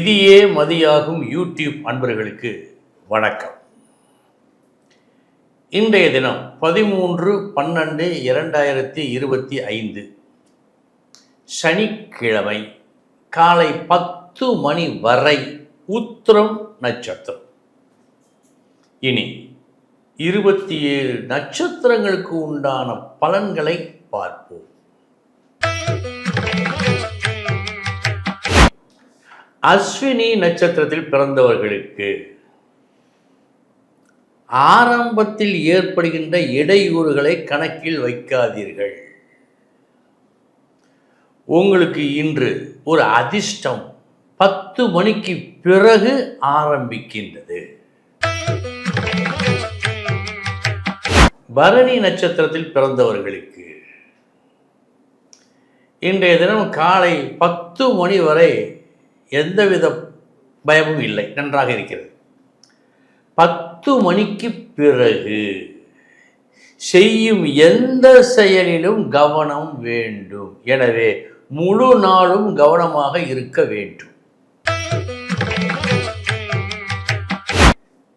விதியே மதியாகும் யூடியூப் அன்பர்களுக்கு வணக்கம். இன்றைய தினம் பதிமூன்று பன்னெண்டு இரண்டாயிரத்தி இருபத்தி ஐந்து. சனிக்கிழமை காலை பத்து மணி வரை உத்திரம் நட்சத்திரம். இனி இருபத்தி ஏழு நட்சத்திரங்களுக்கு உண்டான பலன்களை பார்ப்போம். அஸ்வினி நட்சத்திரத்தில் பிறந்தவர்களுக்கு ஆரம்பத்தில் ஏற்படுகின்ற இடையூறுகளை கணக்கில் வைக்காதீர்கள். உங்களுக்கு இன்று ஒரு அதிர்ஷ்டம் பத்து மணிக்கு பிறகு ஆரம்பிக்கின்றது. பரணி நட்சத்திரத்தில் பிறந்தவர்களுக்கு இன்றைய தினம் காலை பத்து மணி வரை எந்தவித பயமும் இல்லை. நன்றாக இருக்கிறது. பத்து மணிக்கு பிறகு செய்யும் எந்த செயலிலும் கவனம் வேண்டும். எனவே முழு நாளும் கவனமாக இருக்க வேண்டும்.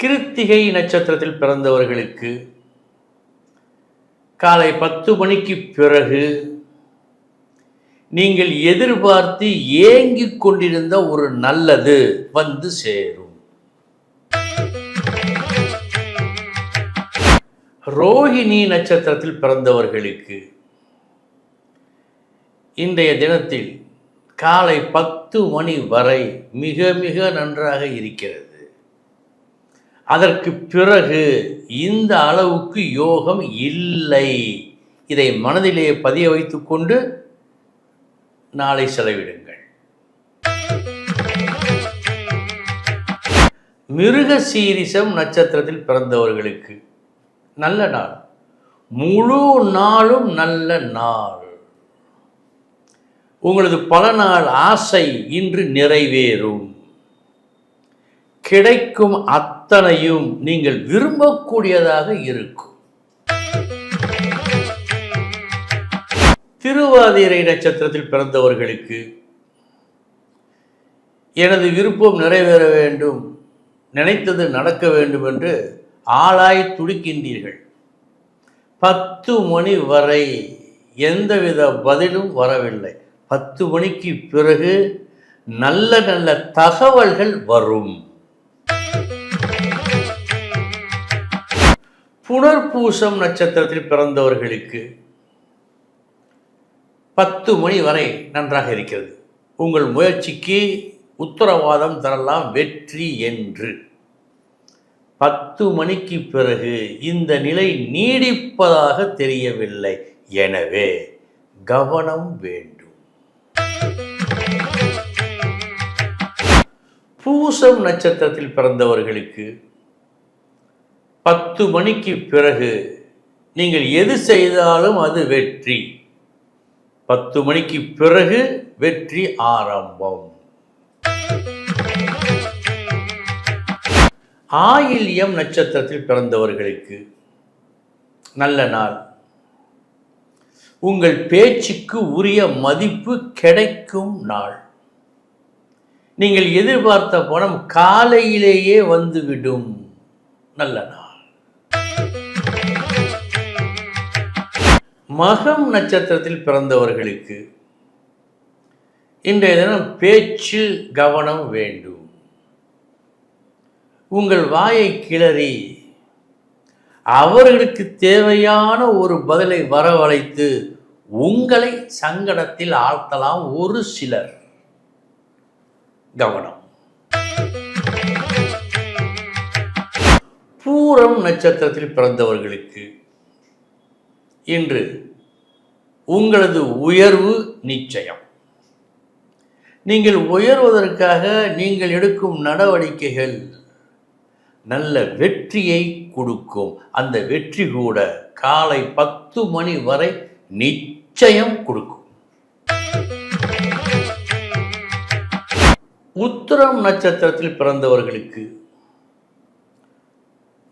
கிருத்திகை நட்சத்திரத்தில் பிறந்தவர்களுக்கு காலை பத்து மணிக்கு பிறகு நீங்கள் எதிர்பார்த்து ஏங்கிக் கொண்டிருந்த ஒரு நல்லது வந்து சேரும். ரோஹிணி நட்சத்திரத்தில் பிறந்தவர்களுக்கு இன்றைய தினத்தில் காலை பத்து மணி வரை மிக மிக நன்றாக இருக்கிறது. அதற்கு பிறகு இந்த அளவுக்கு யோகம் இல்லை. இதை மனதிலே பதிய வைத்துக்கொண்டு நாளை செலவிடுங்கள். மிருக சீரிசம் நட்சத்திரத்தில் பிறந்தவர்களுக்கு நல்ல நாள். முழு நாளும் நல்ல நாள். உங்களது பல நாள் ஆசை இன்று நிறைவேறும். கிடைக்கும் அத்தனையும் நீங்கள் விரும்பக்கூடியதாக இருக்கும். திருவாதிரை நட்சத்திரத்தில் பிறந்தவர்களுக்கு எனது விருப்பம் நிறைவேற வேண்டும் நினைத்தது நடக்க வேண்டும் என்று ஆளாய் துடிக்கின்றீர்கள். பத்து மணி வரை எந்தவித பதிலும் வரவில்லை. பத்து மணிக்கு பிறகு நல்ல நல்ல தகவல்கள் வரும். புனர்பூசம் நட்சத்திரத்தில் பிறந்தவர்களுக்கு பத்து மணி வரை நன்றாக இருக்கிறது. உங்கள் முயற்சிக்கு உத்தரவாதம் தரலாம் வெற்றி என்று. பத்து மணிக்கு பிறகு இந்த நிலை நீடிப்பதாக தெரியவில்லை. எனவே கவனம் வேண்டும். பூசம் நட்சத்திரத்தில் பிறந்தவர்களுக்கு பத்து மணிக்கு பிறகு நீங்கள் எது செய்தாலும் அது வெற்றி. பத்து மணிக்கு பிறகு வெற்றி ஆரம்பம். ஆயில்யம் நட்சத்திரத்தில் பிறந்தவர்களுக்கு நல்ல நாள். உங்கள் பேச்சுக்கு உரிய மதிப்பு கிடைக்கும் நாள். நீங்கள் எதிர்பார்த்த பணம் காலையிலேயே வந்துவிடும். நல்ல நாள். மகம் நட்சத்திரத்தில் பிறந்தவர்களுக்கு இன்றைய தினம் பேச்சு கவனம் வேண்டும். உங்கள் வாயை கிளறி அவர்களுக்கு தேவையான ஒரு பதிலை வரவழைத்து உங்களை சங்கடத்தில் ஆழ்த்தலாம் ஒரு சிலர். கவனம். பூரம் நட்சத்திரத்தில் பிறந்தவர்களுக்கு இன்று உங்களது உயர்வு நிச்சயம். நீங்கள் உயர்வதற்காக நீங்கள் எடுக்கும் நடவடிக்கைகள் நல்ல வெற்றியை கொடுக்கும். அந்த வெற்றி கூட காலை பத்து மணி வரை நிச்சயம் கொடுக்கும். உத்திரம் நட்சத்திரத்தில் பிறந்தவர்களுக்கு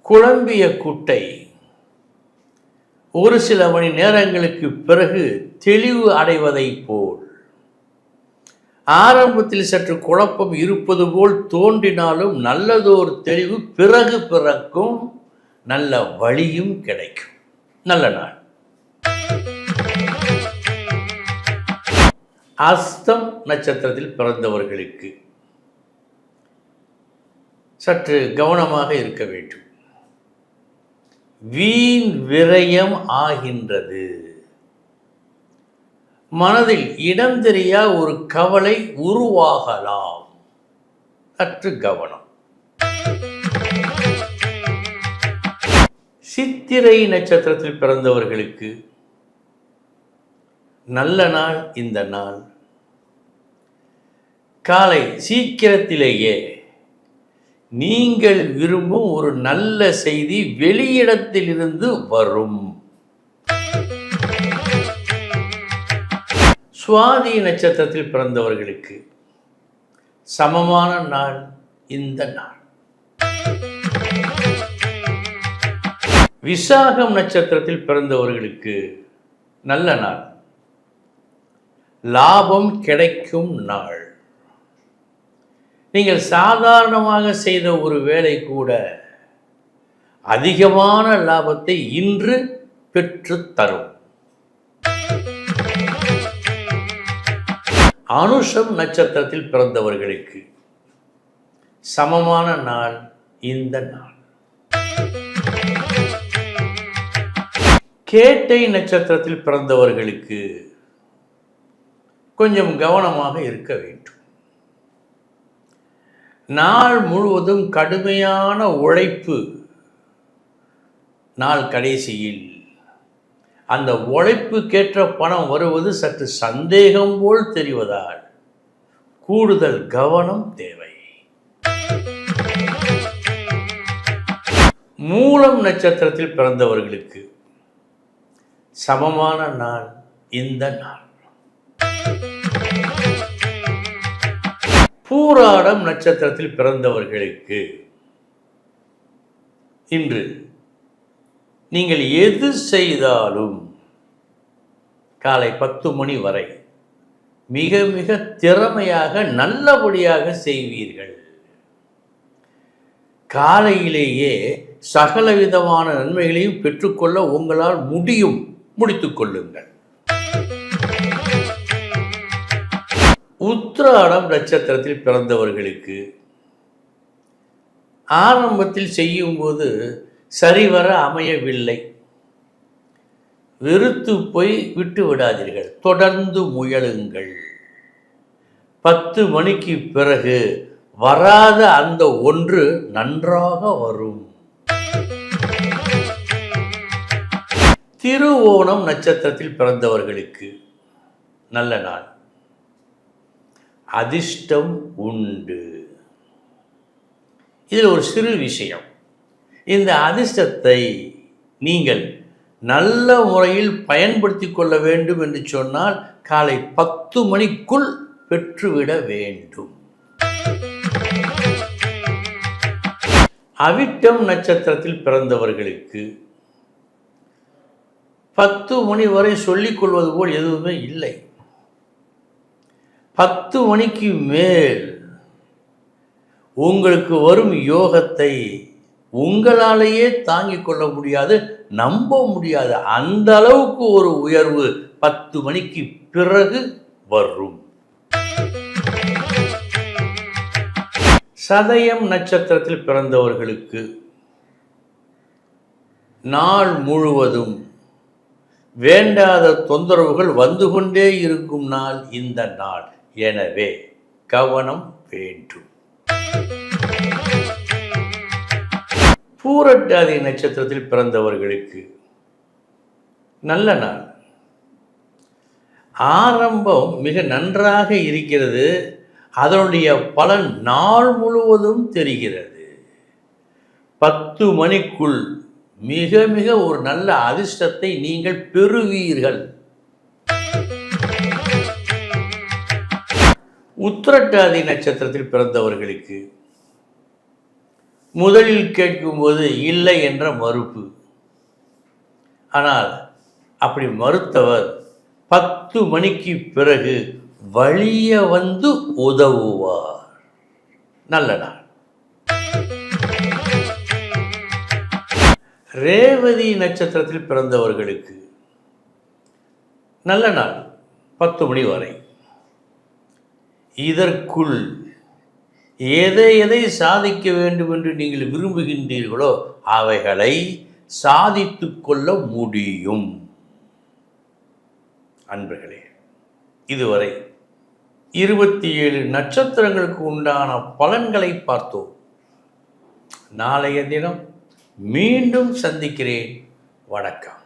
குழம்பிய குட்டை ஒரு சில மணி நேரங்களுக்கு பிறகு தெளிவு அடைவதைப் போல். ஆரம்பத்தில் சற்று குழப்பம் இருப்பது போல் தோன்றினாலும் நல்லதோர் தெளிவு பிறகு பிறக்கும் நல்ல வழியும் கிடைக்கும். நல்ல நாள். அஸ்தம் நட்சத்திரத்தில் பிறந்தவர்களுக்கு சற்று கவனமாக இருக்க வேண்டும். வீண் விரயம் ஆகின்றது. மனதில் இடம் தெரியா ஒரு கவலை உருவாகலாம். சற்று கவனம். சித்திரை நட்சத்திரத்தில் பிறந்தவர்களுக்கு நல்ல நாள் இந்த நாள். காலை சீக்கிரத்திலேயே நீங்கள் விரும்பும் ஒரு நல்ல செய்தி வெளியிடத்திலிருந்து வரும். சுவாதி நட்சத்திரத்தில் பிறந்தவர்களுக்கு சமமான நாள் இந்த நாள். விசாகம் நட்சத்திரத்தில் பிறந்தவர்களுக்கு நல்ல நாள். லாபம் கிடைக்கும் நாள். நீங்கள் சாதாரணமாக செய்த ஒரு வேலை கூட அதிகமான லாபத்தை இன்று பெற்று தரும். அனுஷம் நட்சத்திரத்தில் பிறந்தவர்களுக்கு சமமான நாள் இந்த நாள். கேட்டை நட்சத்திரத்தில் பிறந்தவர்களுக்கு கொஞ்சம் கவனமாக இருக்க வேண்டும். நாள் முழுவதும் கடுமையான உழைப்பு நாள் கடைசியில். அந்த உழைப்புக்கேற்ற பணம் வருவது சற்று சந்தேகம் போல் தெரிவதால் கூடுதல் கவனம் தேவை. மூலம் நட்சத்திரத்தில் பிறந்தவர்களுக்கு சமமான நாள் இந்த நாள். பூராடம் நட்சத்திரத்தில் பிறந்தவர்களுக்கு. இன்று நீங்கள் எது செய்தாலும் காலை பத்து மணி வரை மிக மிக திறமையாக நல்லபடியாக செய்வீர்கள். காலையிலேயே சகல விதமான நன்மைகளையும் பெற்றுக்கொள்ள உங்களால் முடியும். முடித்துக் கொள்ளுங்கள். உத்திராடம் நட்சத்திரத்தில் பிறந்தவர்களுக்கு ஆரம்பத்தில் செய்யும்போது சரிவர அமையவில்லை. வெறுத்து போய் விட்டு விடாதீர்கள். தொடர்ந்து முயலுங்கள். பத்து மணிக்கு பிறகு வராத அந்த ஒன்று நன்றாக வரும். திருவோணம் நட்சத்திரத்தில் பிறந்தவர்களுக்கு நல்ல நாள். அதிர்ஷ்டம் உண்டு. இதில் ஒரு சிறு விஷயம். இந்த அதிர்ஷ்டத்தை நீங்கள் நல்ல முறையில் பயன்படுத்தி கொள்ள வேண்டும் என்று சொன்னால் காலை பத்து மணிக்குள் பெற்றுவிட வேண்டும். அவிட்டம் நட்சத்திரத்தில் பிறந்தவர்களுக்கு பத்து மணி வரை சொல்லிக் கொள்வது போல் எதுவுமே இல்லை. பத்து மணிக்கு மேல் உங்களுக்கு வரும் யோகத்தை உங்களாலேயே தாங்கிக் கொள்ள முடியாது நம்ப முடியாது. அந்த அளவுக்கு ஒரு உயர்வு பத்து மணிக்கு பிறகு வரும். சதயம் நட்சத்திரத்தில் பிறந்தவர்களுக்கு நாள் முழுவதும் வேண்டாத தொந்தரவுகள் வந்து கொண்டே இருக்கும் நாள் இந்த நாள். எனவே கவனம் வேண்டும். பூரட்டாதி நட்சத்திரத்தில் பிறந்தவர்களுக்கு நல்ல நாள். ஆரம்பம் மிக நன்றாக இருக்கிறது. அதனுடைய பலன் நாள் முழுவதும் தெரிகிறது. பத்து மணிக்குள் மிக மிக ஒரு நல்ல அதிர்ஷ்டத்தை நீங்கள் பெறுவீர்கள். உத்திரட்டாதி நட்சத்திரத்தில் பிறந்தவர்களுக்கு முதலில் கேட்கும்போது இல்லை என்ற மறுப்பு. ஆனால் அப்படி மறுத்தவர் பத்து மணிக்கு பிறகு வழிய வந்து உதவுவார். நல்ல நாள். ரேவதி நட்சத்திரத்தில் பிறந்தவர்களுக்கு நல்ல நாள். பத்து மணி வரை. இதற்குள் எதை எதை சாதிக்க வேண்டும் என்று நீங்கள் விரும்புகின்றீர்களோ அவைகளை சாதித்து கொள்ள முடியும். அன்பர்களே இதுவரை இருபத்தி ஏழு நட்சத்திரங்களுக்கு உண்டான பலன்களை பார்த்தோம். நாளைய தினம் மீண்டும் சந்திக்கிறேன். வணக்கம்.